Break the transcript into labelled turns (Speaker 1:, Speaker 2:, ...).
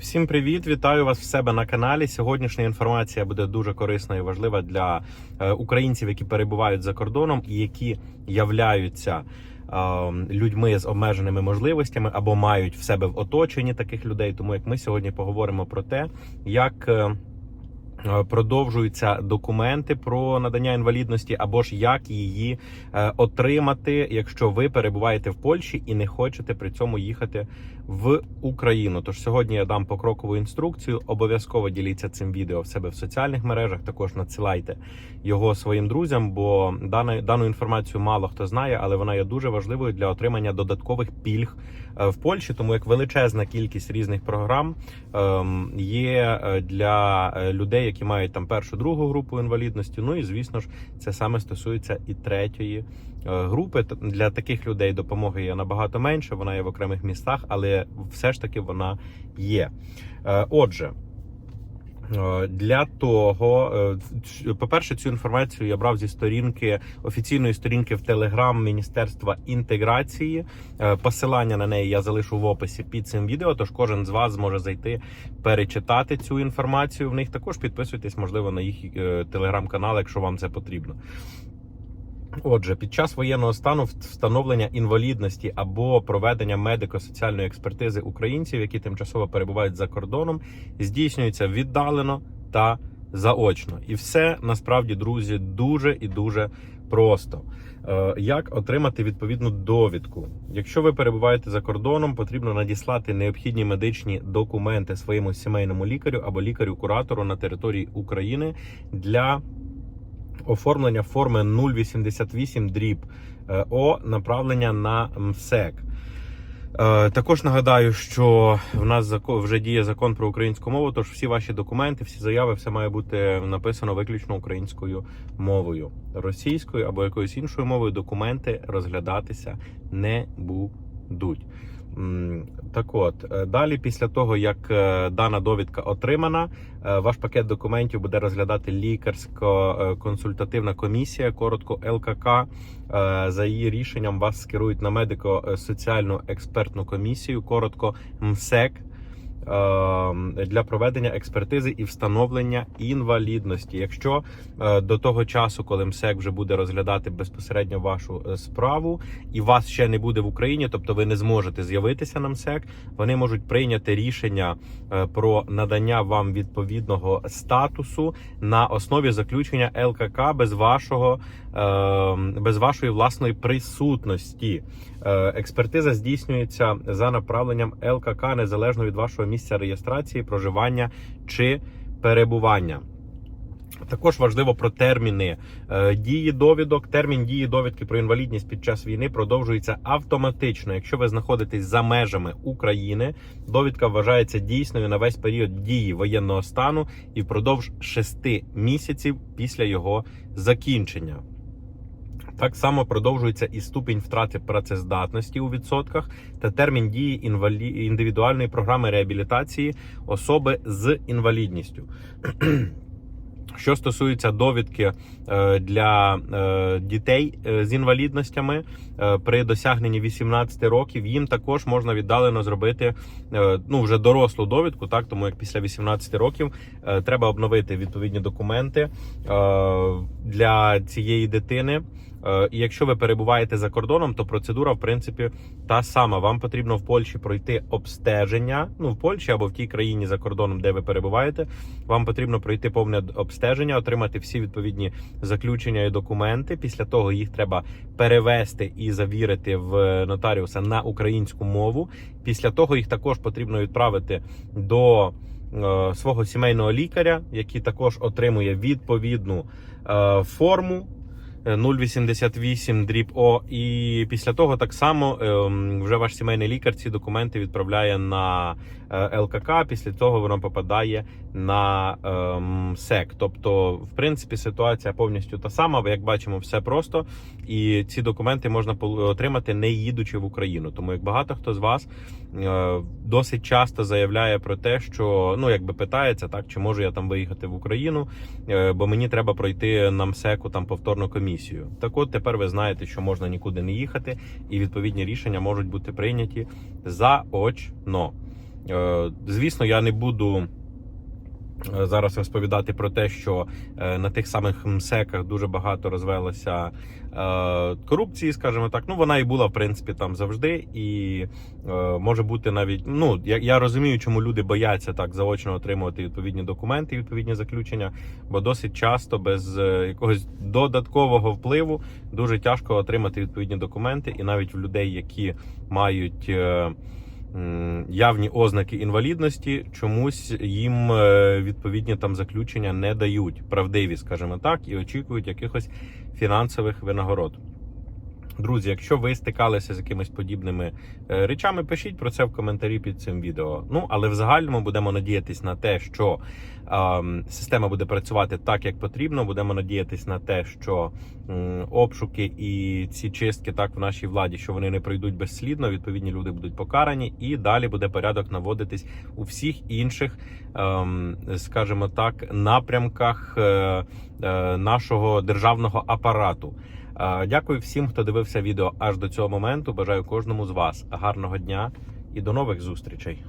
Speaker 1: Всім привіт! Вітаю вас в себе на каналі. Сьогоднішня інформація буде дуже корисна і важлива для е, українців, які перебувають за кордоном і які являються е, людьми з обмеженими можливостями або мають в себе в оточенні таких людей. Тому як ми сьогодні поговоримо про те, як е, продовжуються документи про надання інвалідності, або ж як її е, отримати, якщо ви перебуваєте в Польщі і не хочете при цьому їхати в Україну. Тож сьогодні я дам покрокову інструкцію. Обов'язково діліться цим відео в себе в соціальних мережах. Також надсилайте його своїм друзям, бо дану, дану інформацію мало хто знає, але вона є дуже важливою для отримання додаткових пільг е, в Польщі, тому як величезна кількість різних програм ем, є е, для е, людей, які мають там першу другу групу інвалідності. Ну і звісно ж, це саме стосується і третьої е, групи. Для таких людей допомоги є набагато менше. Вона є в окремих містах, але все ж таки вона є. Е, Отже. Е, Для того, е, по-перше, цю інформацію я брав зі сторінки офіційної сторінки в Телеграм Міністерства інтеграції. Е, Посилання на неї я залишу в описі під цим відео. Тож кожен з вас зможе зайти перечитати цю інформацію. В них також підписуйтесь, можливо, на їх телеграм-канал, якщо вам це потрібно. Отже, під час воєнного стану встановлення інвалідності або проведення медико-соціальної експертизи українців, які тимчасово перебувають за кордоном, здійснюється віддалено та заочно. І все насправді, друзі, дуже і дуже просто. Е, Як отримати відповідну довідку? Якщо ви перебуваєте за кордоном, потрібно надіслати необхідні медичні документи своєму сімейному лікарю або лікарю-куратору на території України для оформлення форми 088 дріб е, О направлення на МСЕК. Е, Також нагадаю, що в нас вже діє закон про українську мову, тож всі ваші документи, всі заяви, все має бути написано виключно українською мовою. Російською або якоюсь іншою мовою документи розглядатися не будуть. Так от, е, далі, після того, як е, дана довідка отримана, е, ваш пакет документів буде розглядати лікарсько-консультативна комісія, коротко ЛКК. За її рішенням вас скерують на медико-соціальну експертну комісію, коротко МСЕК. Е, Для проведення експертизи і встановлення інвалідності. Якщо е, до того часу, коли МСЕК вже буде розглядати безпосередньо вашу е, справу, і вас ще не буде в Україні, тобто ви не зможете з'явитися на МСЕК, вони можуть прийняти рішення про надання вам відповідного статусу на основі заключення ЛКК без вашого без вашої власної присутності. Експертиза здійснюється за направленням ЛКК незалежно від вашого місця реєстрації, проживання чи перебування. Також важливо про терміни е, дії довідок. Термін дії довідки про інвалідність під час війни продовжується автоматично. Якщо ви знаходитесь за межами України, довідка вважається дійсною на весь період дії воєнного стану і впродовж 6 місяців після його закінчення. Так само продовжується і ступінь втрати працездатності у відсотках та термін дії інвалі... індивідуальної програми реабілітації особи з інвалідністю. Що стосується довідки е, для е, дітей е, з інвалідностями при досягненні 18 років, їм також можна віддалено зробити ну вже дорослу довідку, так тому як після 18 років треба обновити відповідні документи для цієї дитини. Е, І якщо ви перебуваєте за кордоном, то процедура, в принципі, та сама. Вам потрібно в Польщі пройти обстеження. Ну, в Польщі або в тій країні за кордоном, де ви перебуваєте. Вам потрібно пройти повне обстеження, отримати всі відповідні заключення і документи. Після того їх треба перевести і завірити в нотаріуса на українську мову. Після того їх також потрібно відправити до е, свого сімейного лікаря, який також отримує відповідну е, форму. Е, 088 дріб О, і після того так само ем, вже ваш сімейний лікар ці документи відправляє на е, ЛКК. Після того воно попадає на ем, СЕК. Тобто, в принципі, ситуація повністю та сама. Як бачимо, все просто, і ці документи можна отримати не їдучи в Україну. Тому як багато хто з вас е, досить часто заявляє про те, що ну якби питається, так чи можу я там виїхати в Україну, е, бо мені треба пройти на МСЕКу там повторну комісію. Так от тепер ви знаєте, що можна нікуди не їхати, і відповідні рішення можуть бути прийняті заочно. Е, Звісно, я не буду. Е, Зараз розповідати про те, що е, на тих самих МСЕКах дуже багато розвелося е, корупції, скажімо так. Ну вона і була в принципі там завжди, і може бути навіть. Ну я, я розумію, чому люди бояться так заочно отримувати відповідні документи, відповідні заключення, бо досить часто без якогось додаткового впливу дуже тяжко отримати відповідні документи, і навіть в людей, які мають. Явні ознаки інвалідності чомусь їм е, відповідні там заключення не дають правдиві, скажімо так, і очікують якихось фінансових винагород. Друзі, якщо ви стикалися з якимись подібними е, речами, пишіть про це в коментарі під цим відео. Ну але в загальному будемо надіятись на те, що ем, система буде працювати так, як потрібно. Будемо надіятись на те, що м, обшуки і ці чистки так в нашій владі, що вони не пройдуть безслідно. Відповідні люди будуть покарані, і далі буде порядок наводитись у всіх інших, ем, скажімо так, напрямках е, е, нашого державного апарату. Дякую всім, хто дивився відео аж до цього моменту. Бажаю кожному з вас гарного дня і до нових зустрічей.